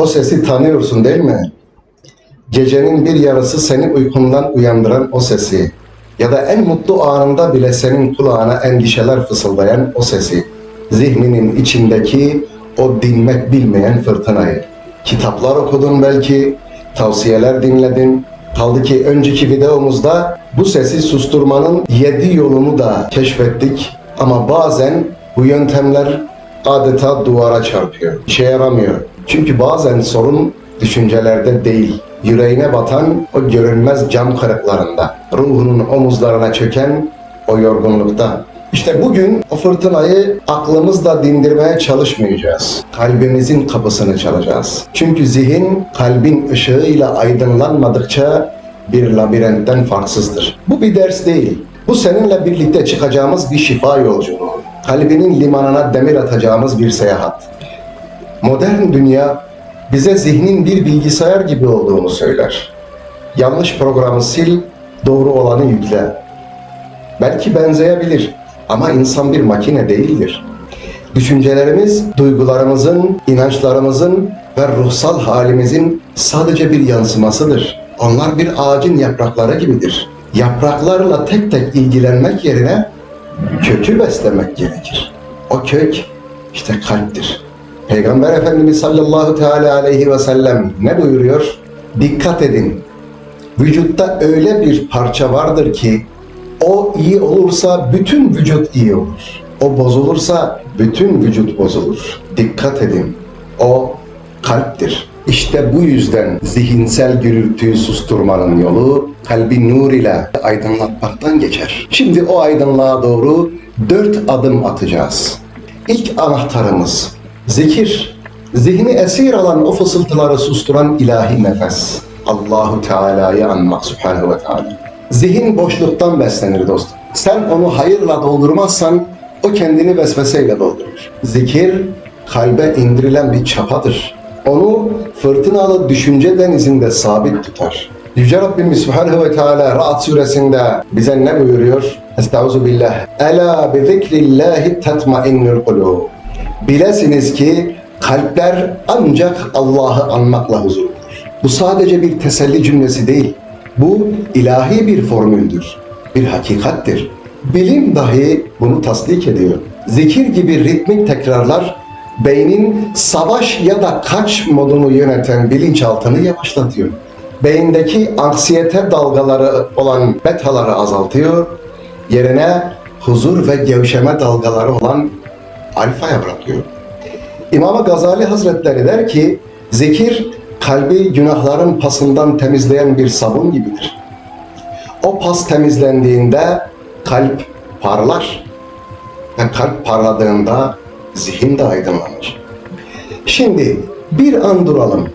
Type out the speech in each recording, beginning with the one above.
O sesi tanıyorsun değil mi? Gecenin bir yarısı seni uykundan uyandıran o sesi ya da en mutlu anında bile senin kulağına endişeler fısıldayan o sesi, zihninin içindeki o dinmek bilmeyen fırtınayı. Kitaplar okudun belki, tavsiyeler dinledin. Kaldı ki önceki videomuzda bu sesi susturmanın yedi yolunu da keşfettik. Ama bazen bu yöntemler adeta duvara çarpıyor. İşe yaramıyor. Çünkü bazen sorun düşüncelerde değil, yüreğine batan o görünmez cam kırıklarında, ruhunun omuzlarına çöken o yorgunlukta. İşte bugün o fırtınayı aklımızla dindirmeye çalışmayacağız. Kalbimizin kapısını çalacağız. Çünkü zihin kalbin ışığıyla aydınlanmadıkça bir labirentten farksızdır. Bu bir ders değil. Bu seninle birlikte çıkacağımız bir şifa yolculuğu. Kalbinin limanına demir atacağımız bir seyahat. Modern dünya bize zihnin bir bilgisayar gibi olduğunu söyler. Yanlış programı sil, doğru olanı yükle. Belki benzeyebilir ama insan bir makine değildir. Düşüncelerimiz, duygularımızın, inançlarımızın ve ruhsal halimizin sadece bir yansımasıdır. Onlar bir ağacın yaprakları gibidir. Yapraklarla tek tek ilgilenmek yerine kökü beslemek gerekir. O kök işte kalptir. Peygamber Efendimiz sallallahu teala aleyhi ve sellem ne buyuruyor? Dikkat edin. Vücutta öyle bir parça vardır ki o iyi olursa bütün vücut iyi olur. O bozulursa bütün vücut bozulur. Dikkat edin. O kalptir. İşte bu yüzden zihinsel gürültüyü susturmanın yolu kalbi nur ile aydınlatmaktan geçer. Şimdi o aydınlığa doğru dört adım atacağız. İlk anahtarımız zikir. Zihni esir alan o fısıltıları susturan ilahi nefes. Allahu Teala'yı anmak Subhanahu ve Teala. Zihin boşluktan beslenir dostum. Sen onu hayırla doldurmazsan o kendini vesveseyle doldurur. Zikir kalbe indirilen bir çapadır. Onu fırtınalı düşünce denizinde sabit tutar. Yüce Rabbimiz Subhanahu ve Teala Ra'd suresinde bize ne buyuruyor? Estaizu billah. Ela bi zikrillahi tetmainnul kulub. Bilesiniz ki kalpler ancak Allah'ı anmakla huzur bulur. Bu sadece bir teselli cümlesi değil. Bu ilahi bir formüldür. Bir hakikattir. Bilim dahi bunu tasdik ediyor. Zikir gibi ritmik tekrarlar beynin savaş ya da kaç modunu yöneten bilinçaltını yavaşlatıyor. Beyindeki anksiyete dalgaları olan betaları azaltıyor. Yerine huzur ve gevşeme dalgaları olan alfaya bırakıyor. İmam Gazali Hazretleri der ki, zikir kalbi günahların pasından temizleyen bir sabun gibidir. O pas temizlendiğinde kalp parlar. Ve kalp parladığında zihin de aydınlanır. Şimdi bir an duralım.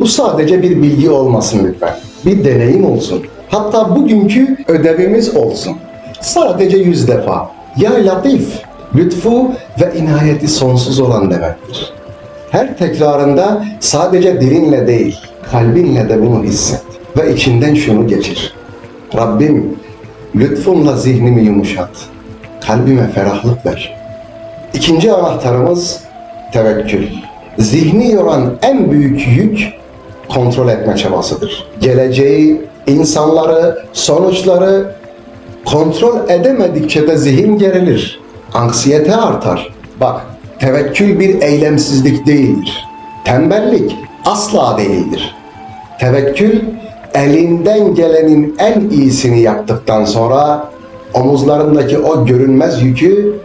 Bu sadece bir bilgi olmasın lütfen. Bir deneyim olsun. Hatta bugünkü ödevimiz olsun. Sadece yüz defa. Ya Latif, lütfu ve inayeti sonsuz olan demektir. Her tekrarında sadece dilinle değil, kalbinle de bunu hisset. Ve içinden şunu geçir. Rabbim, lütfunla zihnimi yumuşat. Kalbime ferahlık ver. İkinci anahtarımız tevekkül. Zihni yoran en büyük yük kontrol etme çabasıdır. Geleceği, insanları, sonuçları kontrol edemedikçe de zihin gerilir. Anksiyete artar. Bak, tevekkül bir eylemsizlik değildir. Tembellik asla değildir. Tevekkül elinden gelenin en iyisini yaptıktan sonra omuzlarındaki o görünmez yükü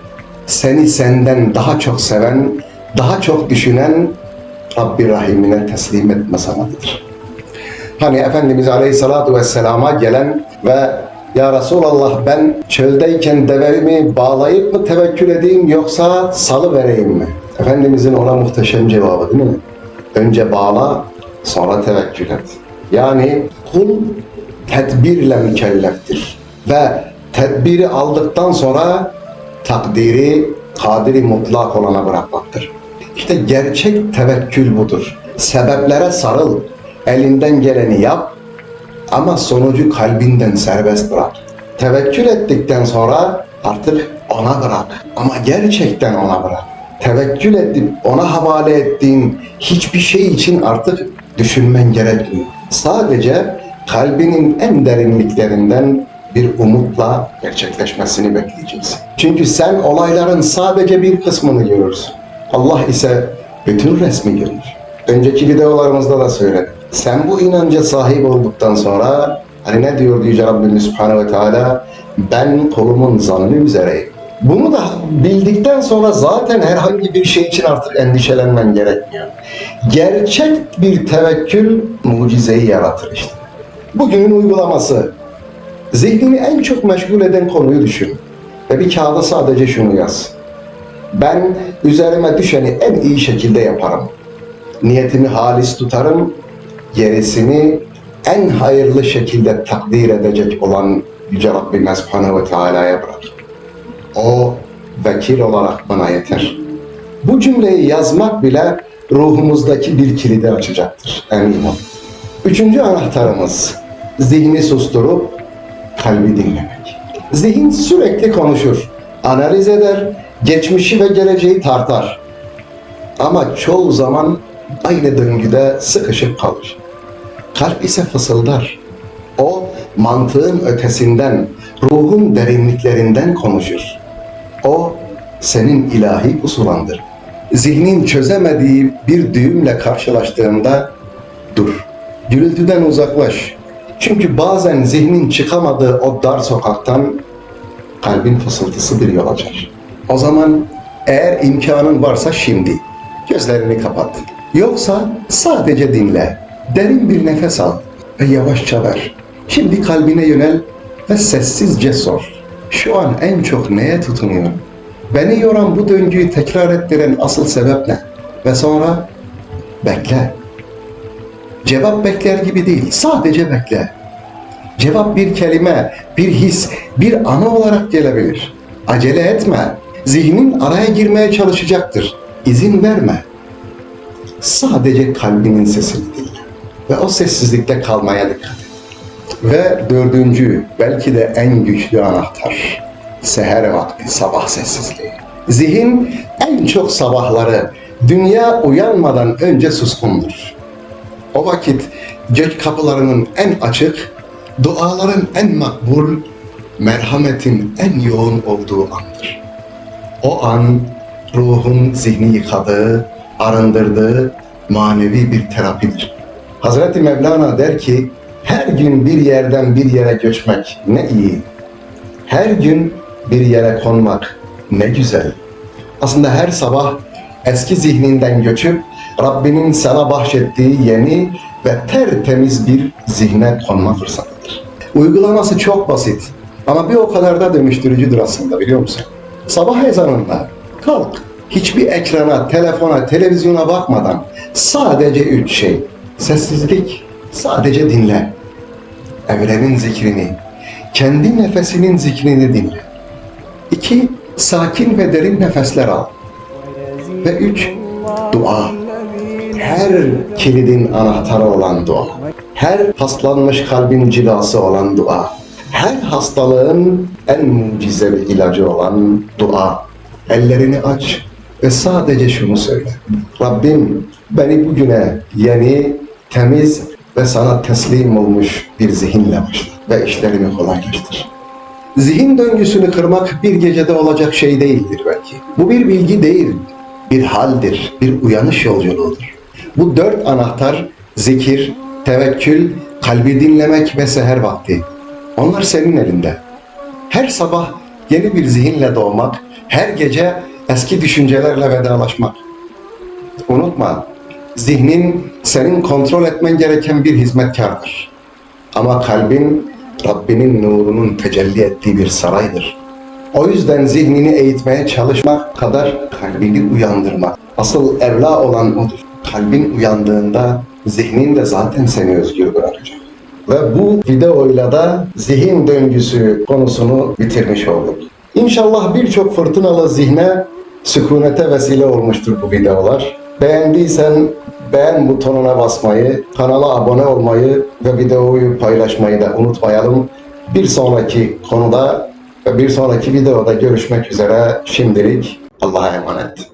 seni senden daha çok seven, daha çok düşünen Rabbi Rahim'ine teslim etme sanatıdır. Hani Efendimiz Aleyhisselatü Vesselam'a gelen ve Ya Resulallah ben çöldeyken devemi bağlayıp mı tevekkül edeyim yoksa salı vereyim mi? Efendimizin ona muhteşem cevabı değil mi? Önce bağla, sonra tevekkül et. Yani kul tedbirle mükelleftir. Ve tedbiri aldıktan sonra takdiri kadiri mutlak olana bırakmaktır. İşte gerçek tevekkül budur. Sebeplere sarıl, elinden geleni yap ama sonucu kalbinden serbest bırak. Tevekkül ettikten sonra artık ona bırak ama gerçekten ona bırak. tevekkül edip ona havale ettiğin hiçbir şey için artık düşünmen gerekmiyor. Sadece kalbinin en derinliklerinden bir umutla gerçekleşmesini bekleyeceksin. Çünkü sen olayların sadece bir kısmını görürsün. Allah ise bütün resmi görür. Önceki videolarımızda da söyledim. Sen bu inanca sahip olduktan sonra hani ne diyor Yüce Rabbimiz Subhanahu ve Teala ben kolumun zannı üzereyim. Bunu da bildikten sonra zaten herhangi bir şey için artık endişelenmen gerekmiyor. Gerçek bir tevekkül mucizeyi yaratır işte. Bugünün uygulaması. Zihnini en çok meşgul eden konuyu düşün. Ve bir kağıda sadece şunu yaz. Ben üzerime düşeni en iyi şekilde yaparım. Niyetimi halis tutarım. Gerisini en hayırlı şekilde takdir edecek olan Yüce Rabbime Subhanahu ve Teala'ya bırakırım. O vekil olarak bana yeter. Bu cümleyi yazmak bile ruhumuzdaki bir kilidi açacaktır. Emin ol. Üçüncü anahtarımız zihni susturup kalbi dinlemek. Zihin sürekli konuşur, analiz eder, geçmişi ve geleceği tartar. Ama çoğu zaman aynı döngüde sıkışıp kalır. Kalp ise fısıldar. O mantığın ötesinden, ruhun derinliklerinden konuşur. O senin ilahi pusulandır. Zihnin çözemediği bir düğümle karşılaştığında dur. Gürültüden uzaklaş. Çünkü bazen zihnin çıkamadığı o dar sokaktan kalbin fısıltısı bir yol açar. O zaman eğer imkanın varsa şimdi gözlerini kapat. Yoksa sadece dinle. Derin bir nefes al ve yavaşça ver. Şimdi kalbine yönel ve sessizce sor. Şu an en çok neye tutunuyorum? Beni yoran bu döngüyü tekrar ettiren asıl sebep ne? Ve sonra bekle. Cevap bekler gibi değil, sadece bekle. Cevap bir kelime, bir his, bir ana olarak gelebilir. Acele etme. Zihnin araya girmeye çalışacaktır. İzin verme. Sadece kalbinin sesini dinle. Ve o sessizlikte kalmaya dikkat et. Ve dördüncü, belki de en güçlü anahtar. Seher vakti, sabah sessizliği. Zihin en çok sabahları dünya uyanmadan önce suskundur. O vakit gök kapılarının en açık, duaların en makbul, merhametin en yoğun olduğu andır. O an ruhun zihni yıkadığı, arındırdığı manevi bir terapidir. Hazreti Mevlana der ki, her gün bir yerden bir yere göçmek ne iyi. Her gün bir yere konmak ne güzel. Aslında her sabah eski zihninden göçüp Rabbinin sana bahşettiği yeni ve tertemiz bir zihne konma fırsatıdır. Uygulaması çok basit ama bir o kadar da dönüştürücüdür aslında biliyor musun? Sabah ezanında kalk, hiçbir ekrana, telefona, televizyona bakmadan sadece üç şey. Sessizlik, sadece dinle. Evrenin zikrini, kendi nefesinin zikrini dinle. İki, sakin ve derin nefesler al. Ve üç, dua. Her kilidin anahtarı olan dua. Her paslanmış kalbin cilası olan dua. Her hastalığın en mucizevi ilacı olan dua. Ellerini aç ve sadece şunu söyle. Rabbim beni bugüne yeni, temiz ve sana teslim olmuş bir zihinle başla ve işlerimi kolaylaştır. Zihin döngüsünü kırmak bir gecede olacak şey değildir belki. Bu bir bilgi değil, bir haldir, bir uyanış yolculuğudur. Bu dört anahtar zikir, tevekkül, kalbi dinlemek ve seher vakti. Onlar senin elinde. Her sabah yeni bir zihinle doğmak, her gece eski düşüncelerle vedalaşmak. Unutma, zihnin senin kontrol etmen gereken bir hizmetkardır. Ama kalbin Rabbinin nurunun tecelli ettiği bir saraydır. O yüzden zihnini eğitmeye çalışmak kadar kalbini uyandırmak. Asıl evla olan odur. Kalbin uyandığında zihnin de zaten seni özgür bırakacak. Ve bu videoyla da zihin döngüsü konusunu bitirmiş olduk. İnşallah birçok fırtınalı zihne sükunete vesile olmuştur bu videolar. Beğendiysen beğen butonuna basmayı, kanala abone olmayı ve videoyu paylaşmayı da unutmayalım. Bir sonraki konuda ve bir sonraki videoda görüşmek üzere. Şimdilik Allah'a emanet.